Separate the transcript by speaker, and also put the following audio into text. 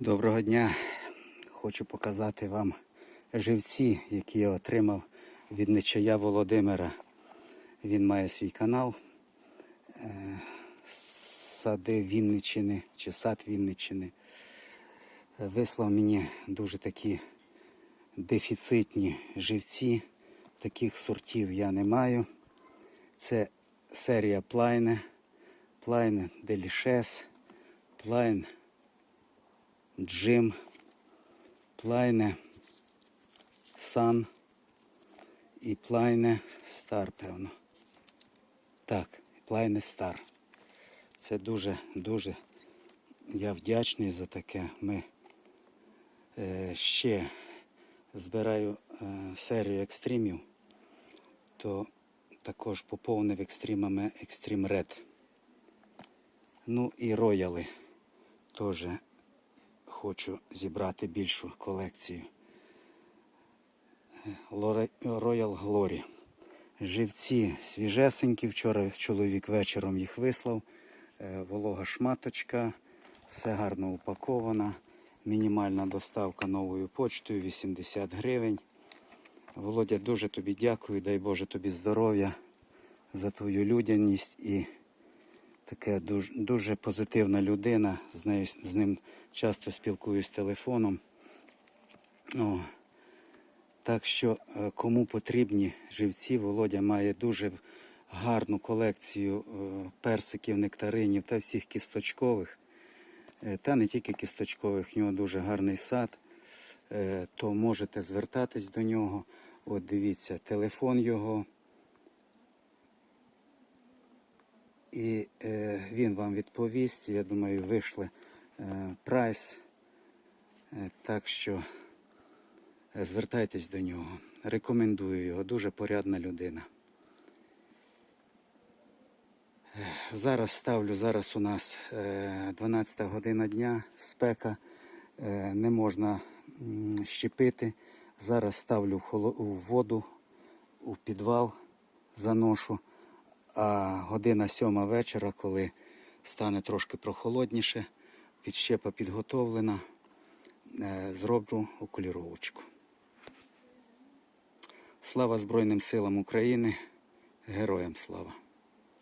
Speaker 1: Доброго дня. Хочу показати вам живці, які я отримав від Нечая Володимира. Він має свій канал е, Сади Вінничини чи сад Вінничини. Вислав мені дуже такі дефіцитні живці. Таких сортів я не маю. Це серія Плайне, Плайне Делішес, Плайн Джим, Плайне, Сан і Плайне Стар, певно. Так, Плайне Стар. Це дуже, дуже я вдячний за таке. Ми е, ще збираю е, серію екстримів, то також поповнив екстримами Extreme Red. Ну і рояли теж хочу зібрати більшу колекцію. Royal Glory. Живці свіжесенькі. Вчора чоловік вечором їх вислав. Е, Волога шматочка, все гарно упаковано. Мінімальна доставка новою почтою 80 гривень. Володя, дуже тобі дякую, дай Боже тобі здоров'я за твою людяність і таке дуже, дуже позитивна людина. З, нею, з ним часто спілкуюсь телефоном. О, так що, е, кому потрібні живці, Володя має дуже гарну колекцію е, персиків, нектаринів та всіх кісточкових. Е, Та не тільки кісточкових, в нього дуже гарний сад. То можете звертатись до нього. От дивіться, телефон його. І е, він вам відповість. Я думаю, вийшли е, прайс. Е, так що е, звертайтесь до нього. Рекомендую його, дуже порядна людина. Е, Зараз ставлю, зараз у нас е, 12 година дня, спека, е, не можна щепити. Зараз ставлю в воду, у підвал заношу. А година сьома вечора, коли стане трошки прохолодніше, відщепа підготовлена, е, зроблю окуліровочку. Слава Збройним силам України, героям слава!